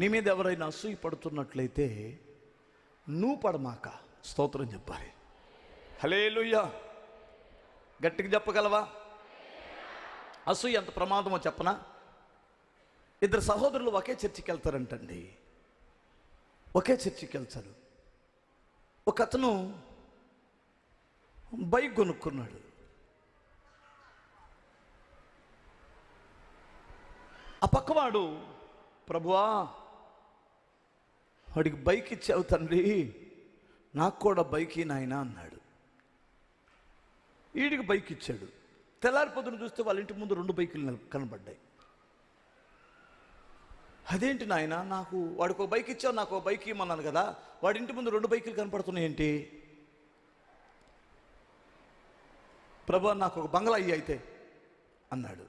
నీ మీద ఎవరైనా అసూయ పడుతున్నట్లయితే నువ్వు పడమాక స్తోత్రం చెప్పాలి. హలే గట్టిగా చెప్పగలవా? అసూయ ఎంత ప్రమాదమో చెప్పనా? ఇద్దరు సహోదరులు ఒకే చర్చికి వెళ్తారంటండి ఒకే చర్చికి వెళ్తారు ఒక అతను బైక్ కొనుక్కున్నాడు. ఆ పక్కవాడు ప్రభువా వాడికి బైక్ ఇచ్చావు తండ్రి. నాకు కూడా బైక్ ఈ నాయనా అన్నాడు. వీడికి బైక్ ఇచ్చాడు. తెల్లారి పొద్దున చూస్తే వాళ్ళ ఇంటి ముందు రెండు బైకులు కనబడ్డాయి. అదేంటి నాయన నాకు వాడికి ఒక బైక్ ఇచ్చావు నాకు ఒక బైక్ ఇమ్మన్నాను కదా వాడి ఇంటి ముందు రెండు బైకులు కనపడుతున్నాయి ఏంటి? ప్రభా నాకు ఒక బంగ్లా అయ్యి అయితే అన్నాడు.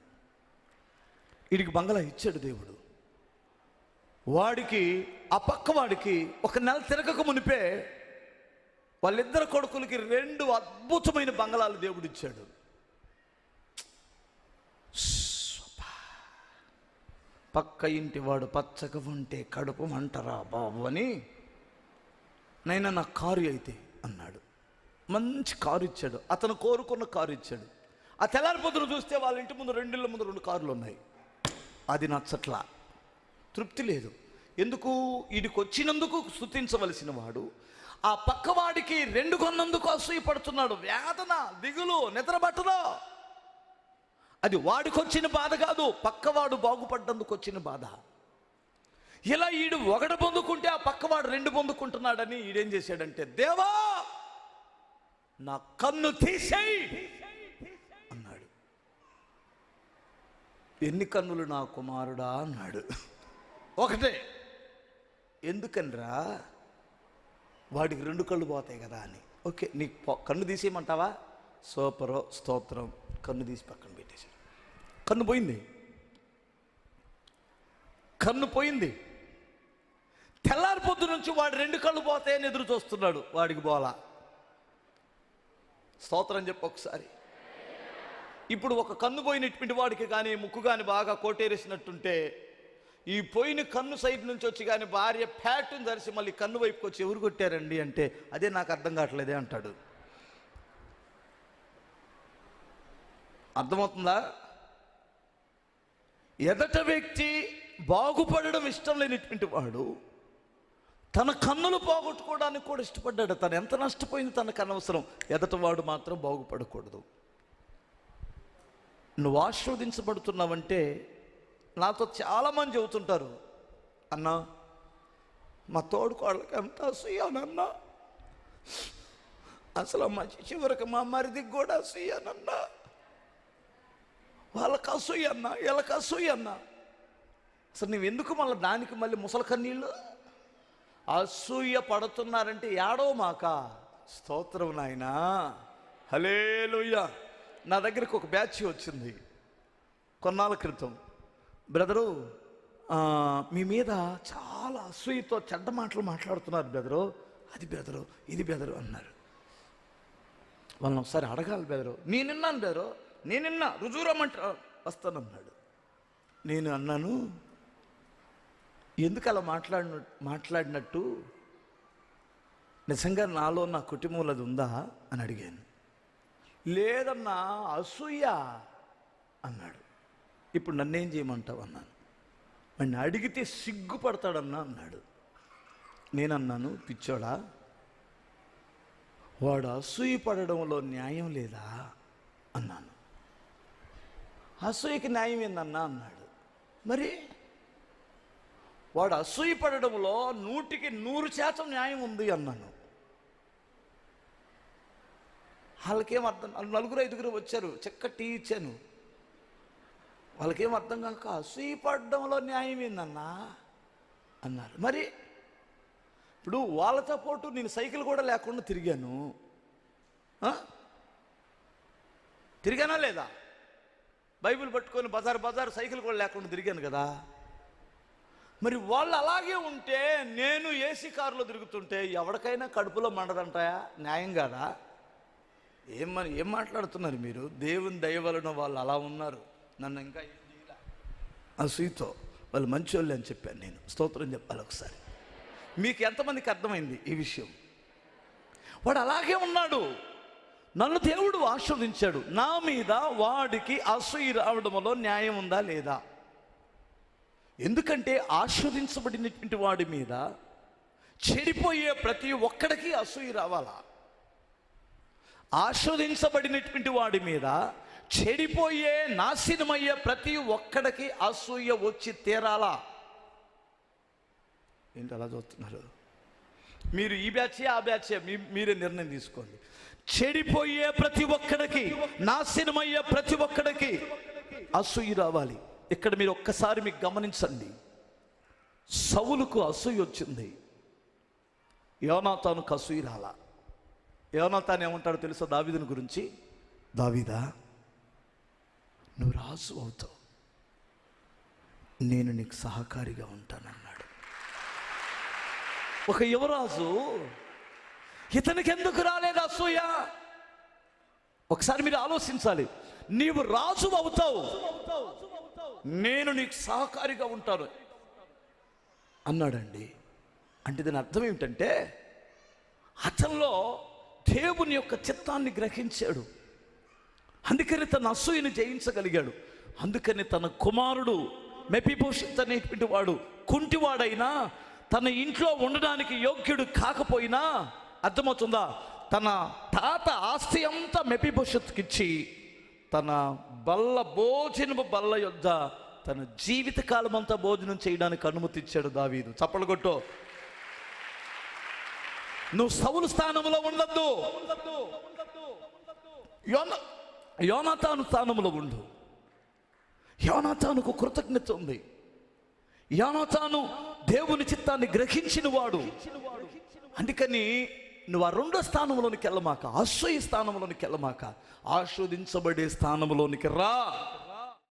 వీడికి బంగ్లా ఇచ్చాడు దేవుడు. వాడికి ఆ పక్కవాడికి ఒక నెల తిరగక మునిపే వాళ్ళిద్దరు కొడుకులకి రెండు అద్భుతమైన బంగళాలు దేవుడిచ్చాడు పక్క ఇంటి వాడు పచ్చగా ఉంటే కడుపు అంటరా బాబు అని నైనా నా కారు అయితే అన్నాడు. మంచి కారు ఇచ్చాడు. అతను కోరుకున్న కారు ఇచ్చాడు. ఆ తెల్లారిపోతును చూస్తే వాళ్ళ ఇంటి ముందు రెండిళ్ళ ముందు రెండు కార్లు ఉన్నాయి. అది నచ్చట్లా. తృప్తి లేదు. ఎందుకు? వీడికి వచ్చినందుకు స్థుతించవలసిన వాడు ఆ పక్కవాడికి రెండు కొన్నందుకు అసూయపడుతున్నాడు. వేదన దిగులు నిద్రబట్టలో అది వాడికి వచ్చిన బాధ కాదు పక్కవాడు బాగుపడ్డందుకు వచ్చిన బాధ. ఇలా ఈడు ఒకటి పొందుకుంటే ఆ పక్కవాడు రెండు పొందుకుంటున్నాడని ఈడేం చేశాడంటే దేవా నా కన్ను తీసేయి అన్నాడు. ఎన్ని కన్నులు నా కుమారుడా అన్నాడు. ఒకటే. ఎందుకనరా? వాడికి రెండు కళ్ళు పోతాయి కదా అని. ఓకే నీకు కన్ను తీసేయమంటావా? సూపరో స్తోత్రం. కన్ను తీసి పక్కన పెట్టేశాడు కన్ను పోయింది. కన్ను పోయింది. తెల్లారి నుంచి వాడు రెండు కళ్ళు పోతాయని ఎదురు చూస్తున్నాడు. వాడికి బోలా. స్తోత్రం చెప్పు ఒకసారి. ఇప్పుడు ఒక కన్ను పోయినటువంటి వాడికి కానీ ముక్కు కానీ బాగా కోటేరేసినట్టుంటే ఈ పోయిన కన్ను సైడ్ నుంచి వచ్చి కానీ భార్య ప్యాటును దరిసి మళ్ళీ కన్ను వైపుకి వచ్చి ఎవరు కొట్టారండి అంటే అదే నాకు అర్థం కావట్లేదే అంటాడు. అర్థమవుతుందా? ఎదట వ్యక్తి బాగుపడడం ఇష్టం లేనిటువంటి వాడు తన కన్నులు పోగొట్టుకోవడానికి కూడా ఇష్టపడ్డాడు. తను ఎంత నష్టపోయింది తనకు అనవసరం. ఎదట వాడు మాత్రం బాగుపడకూడదు. నువ్వు ఆశీర్వదించబడుతున్నావంటే నాతో చాలామంది చెబుతుంటారు అన్నా మా తోడుకోళ్ళకి ఎంత అసూయానన్నా అసలు మా చివరికి మా మరిదికి కూడా అసూయానన్నా వాళ్ళకి అసూయన్న వీళ్ళకి అసూయన్న అసలు నువ్వు ఎందుకు మళ్ళీ దానికి మళ్ళీ ముసలి కన్నీళ్ళు? అసూయ పడుతున్నారంటే ఏడవ మాక? స్తోత్రం నాయనా. హలేలుయ్య నా దగ్గరికి ఒక బ్యాచ్ వచ్చింది కొన్నాళ్ళ క్రితం. బ్రదరు మీ మీద చాలా అసూయతో చెడ్డ మాటలు మాట్లాడుతున్నారు బ్రదరు. అది బెదరు ఇది బెదరు అన్నారు. వాళ్ళని ఒకసారి అడగాలి బెదరు నేనున్నాను బెదరు నేనున్నా రుజువు రమ్మంట వస్తానన్నాడు. నేను అన్నాను ఎందుకు అలా మాట్లాడిన మాట్లాడినట్టు? నిజంగా నాలో నా కుటుంబంలో అది ఉందా? అని అడిగాను. లేదన్నా అసూయ అన్నాడు. ఇప్పుడు నన్నేం చేయమంటావు అన్నాను వాడిని అడిగితే సిగ్గుపడతాడన్నా అన్నాడు. నేనన్నాను పిచ్చోడా వాడు అసూయ పడడంలో న్యాయం లేదా? అన్నాను. అసూయకి న్యాయం ఏందన్నా అన్నాడు. మరి? వాడు అసూయ పడడంలో నూటికి నూరు శాతం న్యాయం ఉంది అన్నాను. వాళ్ళకేం అర్థం? నలుగురు ఐదుగురు వచ్చారు చక్క టీ ఇచ్చాను వాళ్ళకేం అర్థం కాక అసూయపడడంలో న్యాయం ఏందన్నా? అన్నారు. మరి ఇప్పుడు వాళ్ళతో పాటు నేను సైకిల్ కూడా లేకుండా తిరిగాను. తిరిగానా లేదా? బైబిల్ పట్టుకొని బజార్ బజార్ సైకిల్ కూడా లేకుండా తిరిగాను కదా. మరి వాళ్ళు అలాగే ఉంటే నేను ఏసీ కారులో తిరుగుతుంటే ఎవరికైనా కడుపులో మండదంటాయా? న్యాయం కాదా? ఏం మరి ఏం మాట్లాడుతున్నారు మీరు? దేవుని దయవలన వాళ్ళు అలా ఉన్నారు. నన్ను ఇంకా ఏం చేయలే. అసూయతో వాళ్ళు మంచోళ్ళు అని చెప్పాను నేను. స్తోత్రం చెప్పాలి ఒకసారి. మీకు ఎంతమందికి అర్థమైంది ఈ విషయం? వాడు అలాగే ఉన్నాడు. నన్ను దేవుడు ఆస్వాదించాడు నా మీద వాడికి అసూయ రావడంలో న్యాయం ఉందా లేదా? ఎందుకంటే ఆస్వాదించబడినటువంటి వాడి మీద చెడిపోయే ప్రతి ఒక్కడికి అసూయ రావాలా? ఆస్వాదించబడినటువంటి వాడి మీద చెడిపోయే నాశనమయ్యే ప్రతి ఒక్కడికి అసూయ వచ్చి తీరాలా? ఏంటి అలా చూస్తున్నారు? మీరు ఈ బ్యాచే ఆ బ్యాచే మీ మీరే నిర్ణయం తీసుకోండి. చెడిపోయే ప్రతి ఒక్కడికి నాశనమయ్యే ప్రతి ఒక్కడికి అసూయ రావాలి. ఇక్కడ మీరు ఒక్కసారి మీకు గమనించండి. సవులకు అసూయ వచ్చింది. యోనాతానుకు అసూయ రాలా. యోనాతాను ఏమంటాడో తెలుసా దావిదని గురించి? దావిదా? నువ్వు రాజు అవుతావు. నేను నీకు సహకారిగా ఉంటానన్నాడు. ఒక యువరాజు ఇతనికి ఎందుకు రాలేదు అసూయ ఒకసారి మీరు ఆలోచించాలి. నీవు రాజు అవుతావు. నేను నీకు సహకారిగా ఉంటాను. అన్నాడండి. అంటే దీని అర్థం ఏమిటంటే అతనిలో దేవుని యొక్క చిత్తాన్ని గ్రహించాడు. అందుకని తన అసూయను జయించగలిగాడు. అందుకని తన కుమారుడు మెపిభూషిత్ అనేటువంటి వాడు కుంటివాడైనా తన ఇంట్లో ఉండడానికి యోగ్యుడు కాకపోయినా అర్థమవుతుందా? తన తాత ఆస్తి అంతా మెపిభూషత్కిచ్చి తన బల్ల భోజనము బల్ల యొద్ద తన జీవితకాలం అంతా భోజనం చేయడానికి అనుమతిచ్చాడు దావీదు. చప్పలు కొట్టు. నువ్వు సౌలు స్థానంలో ఉండద్దు. యోన యోనాతాను స్థానంలో ఉండు. యోనాతానుకు కృతజ్ఞత ఉంది. యోనాతాను దేవుని చిత్తాన్ని గ్రహించిన వాడు అందుకని నువ్వు ఆ రెండో స్థానంలోనికి వెళ్ళమాక అసూయ స్థానంలోనికి వెళ్ళమాక ఆస్వాదించబడే స్థానంలోనికి రా.